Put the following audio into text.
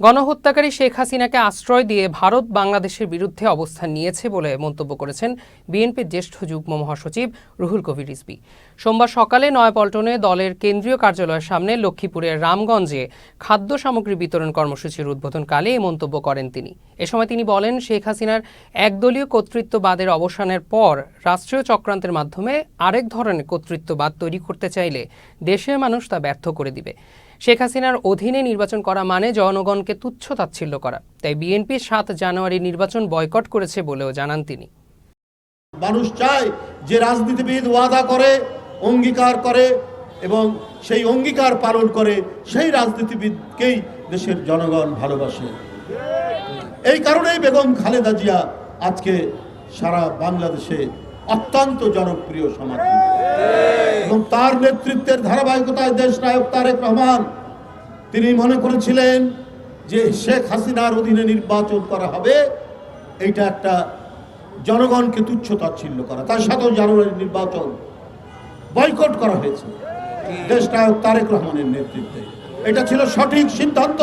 গণহত্যাকারী শেখ হাসিনাকে আশ্রয় দিয়ে ভারত বাংলাদেশের বিরুদ্ধে অবস্থান নিয়েছে বলে মন্তব্য করেছেন বিএনপির জ্যেষ্ঠ যুগ্ম মহাসচিব রুহুল কবির রিজভী। সোমবার সকালে নয়াপল্টনে দলের কেন্দ্রীয় কার্যালয়ের সামনে লক্ষ্মীপুরের রামগঞ্জে খাদ্য সামগ্রী বিতরণ কর্মসূচির উদ্বোধনকালে এই মন্তব্য করেন তিনি। এ সময় তিনি বলেন, শেখ হাসিনার একদলীয় কর্তৃত্ববাদের অবসানের পর রাষ্ট্রীয় চক্রান্তের মাধ্যমে আরেক ধরনের কর্তৃত্ববাদ তৈরি করতে চাইলে দেশের মানুষ তা ব্যর্থ করে দিবে। শেখ হাসিনার অধীনে নির্বাচন করা মানে জনগণকে তুচ্ছ তাচ্ছিল্য করা। তাই বিএনপি সাত জানুয়ারি নির্বাচন বয়কট করেছে বলেও জানান তিনি। মানুষ চায় যে রাজনীতিবিদ ওয়াদা করে, অঙ্গীকার করে এবং সেই অঙ্গীকার পালন করে সেই রাজনীতিবিদকেই দেশের জনগণ ভালোবাসে। এই কারণেই বেগম খালেদা জিয়া আজকে সারা বাংলাদেশে অত্যন্ত জনপ্রিয় সমাজ। এবং তার নেতৃত্বের ধারাবাহিকতায় দেশ নায়ক তারেক রহমান তিনি মনে করেছিলেন যে শেখ হাসিনার অধীনে নির্বাচন করা হবে এইটা একটা জনগণকে তুচ্ছ তাচ্ছিল্য করা। তার সাথেও জানুয়ারি নির্বাচন বয়কট করা হয়েছে দেশ নায়ক তারেক রহমানের নেতৃত্বে। এটা ছিল সঠিক সিদ্ধান্ত।